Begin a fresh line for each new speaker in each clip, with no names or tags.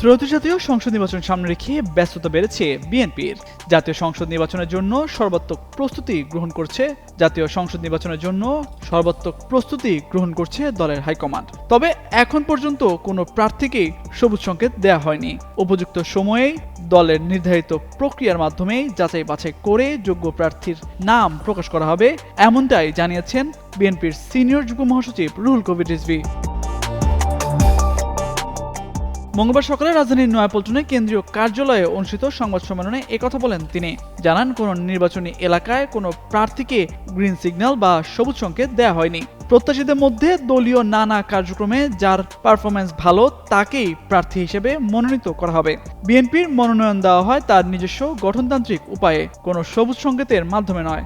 ত্রয়োদশ জাতীয় সংসদ নির্বাচন সামনে রেখে ব্যস্ততা বেড়েছে বিএনপির জাতীয় সংসদ নির্বাচনের জন্য সর্বাত্মক প্রস্তুতি গ্রহণ করছে জাতীয় সংসদ নির্বাচনের জন্য সর্বাত্মক প্রস্তুতি গ্রহণ করছে দলের হাইকমান্ড তবে এখন পর্যন্ত কোনো প্রার্থীকে সবুজ সংকেত দেয়া হয়নি উপযুক্ত সময়েই দলের নির্ধারিত প্রক্রিয়ার মাধ্যমে যাচাই বাছাই করে যোগ্য প্রার্থীর নাম প্রকাশ করা হবে এমনটাই জানিয়েছেন বিএনপির সিনিয়র যুগ্ম মহাসচিব রুহুল কবির রিজভি মঙ্গলবার সকালে রাজধানীর নয়াপল্টনে কেন্দ্রীয় কার্যালয়ে অনুষ্ঠিত সংবাদ সম্মেলনে একথা বলেন তিনি জানান কোন নির্বাচনী এলাকায় কোনো প্রার্থীকে গ্রিন সিগন্যাল বা সবুজ সংকেত দেয়া হয়নি প্রত্যাশীদের মধ্যে দলীয় নানা কার্যক্রমে যার পারফরমেন্স ভালো তাকেই প্রার্থী হিসেবে মনোনীত করা হবে বিএনপির মনোনয়ন দেওয়া হয় তার নিজস্ব গঠনতান্ত্রিক উপায়ে কোনো সবুজ সংকেতের মাধ্যমে নয়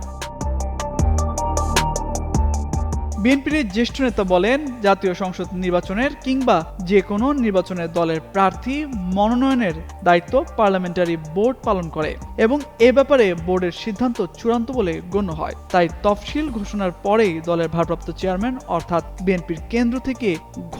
বিএনপির জ্যেষ্ঠ নেতা বলেন জাতীয় সংসদ নির্বাচনের কিংবা যে কোনো নির্বাচনের দলের প্রার্থী মনোনয়নের দায়িত্ব পার্লামেন্টারি বোর্ড পালন করে এবং এ ব্যাপারে বোর্ডের সিদ্ধান্ত চূড়ান্ত বলে গণ্য হয় তাই তফসিল ঘোষণার পরেই দলের ভারপ্রাপ্ত চেয়ারম্যান অর্থাৎ বিএনপির কেন্দ্র থেকে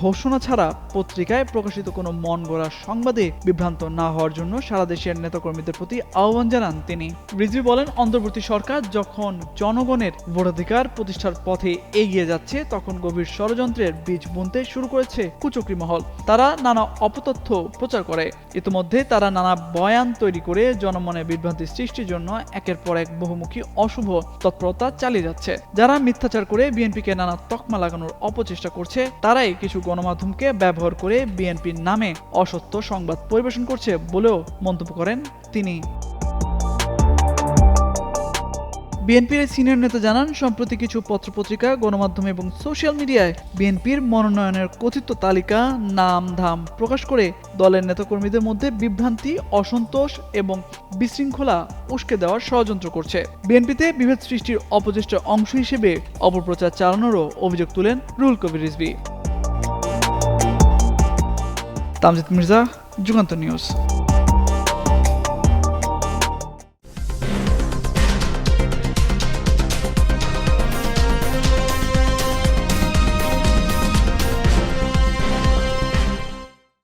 ঘোষণা ছাড়া পত্রিকায় প্রকাশিত কোনো মন গড়া সংবাদে বিভ্রান্ত না হওয়ার জন্য সারা দেশের নেতাকর্মীদের প্রতি আহ্বান জানান তিনি রিজভি বলেন অন্তর্বর্তী সরকার যখন জনগণের ভোটাধিকার প্রতিষ্ঠার পথে এগিয়ে যাচ্ছে তখন গভীর ষড়যন্ত্রের বীজ বুনতে শুরু করেছে কুচকরি মহল তারা নানা অপতথ্য প্রচার করে ইতিমধ্যে তারা নানা বয়ান তৈরি করে জনমনে বিভ্রান্তি সৃষ্টির জন্য একের পর এক বহুমুখী অশুভ তৎপরতা চালিয়ে যাচ্ছে যারা মিথ্যাচার করে বিএনপিকে নানা তকমা লাগানোর অপচেষ্টা করছে তারাই কিছু গণমাধ্যমকে ব্যবহার করে বিএনপির নামে অসত্য সংবাদ পরিবেশন করছে বলেও মন্তব্য করেন তিনি বিএনপির সিনিয়র নেতা জানান সম্প্রতি কিছু পত্রপত্রিকা গণমাধ্যম এবং সোশ্যাল মিডিয়ায় বিএনপির মনোনয়নের কথিত তালিকা নাম ধাম প্রকাশ করে দলের নেতাকর্মীদের মধ্যে বিভ্রান্তি অসন্তোষ এবং বিশৃঙ্খলা উস্কে দেওয়ার ষড়যন্ত্র করছে বিএনপিতে বিভেদ সৃষ্টির অপচেষ্টার অংশ হিসেবে অপপ্রচার চালানোরও অভিযোগ তুলেন রুল কবির রিজবি তামজিদ মির্জা যুগান্ত নিউজ